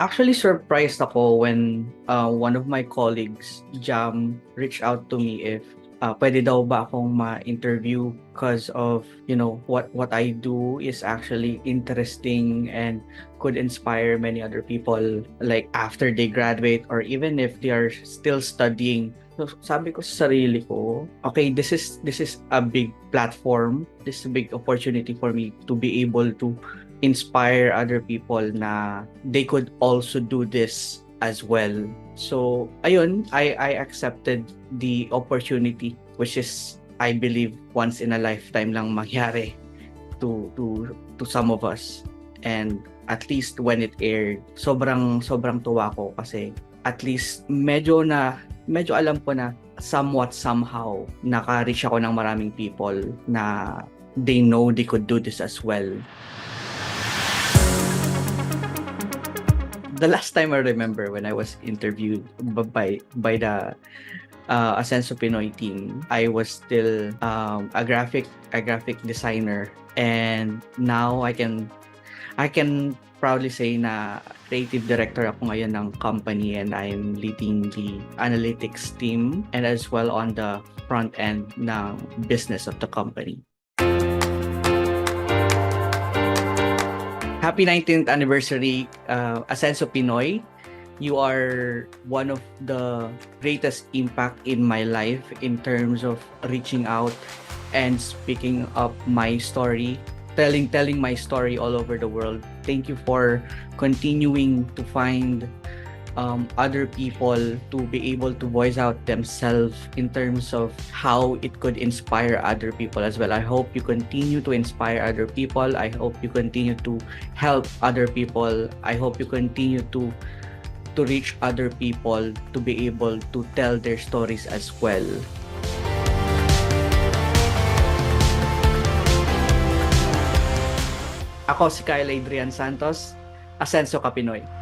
Actually, surprised ako when uh, one of my colleagues, Jam, reached out to me if uh, pwede daw ba akong ma-interview because of, you know, what what I do is actually interesting and could inspire many other people like after they graduate or even if they are still studying. Sabi ko sa sarili ko, okay, this is this is a big platform. This is a big opportunity for me to be able to inspire other people na they could also do this as well. So, ayun, I I accepted the opportunity which is I believe once in a lifetime lang mangyari to to to some of us. And at least when it aired, sobrang sobrang tuwa ko kasi at least medyo na medyo alam ko na somewhat somehow naka-reach ako ng maraming people na they know they could do this as well. the last time I remember when I was interviewed by by the uh, Asenso Pinoy team, I was still um, a graphic a graphic designer, and now I can I can proudly say na creative director ako ngayon ng company and I'm leading the analytics team and as well on the front end ng business of the company. Happy 19th anniversary, uh, Asenso Pinoy. You are one of the greatest impact in my life in terms of reaching out and speaking up my story, telling telling my story all over the world. Thank you for continuing to find um, other people to be able to voice out themselves in terms of how it could inspire other people as well. I hope you continue to inspire other people. I hope you continue to help other people. I hope you continue to to reach other people to be able to tell their stories as well. Ako si Kyle Adrian Santos, Asenso Kapinoy.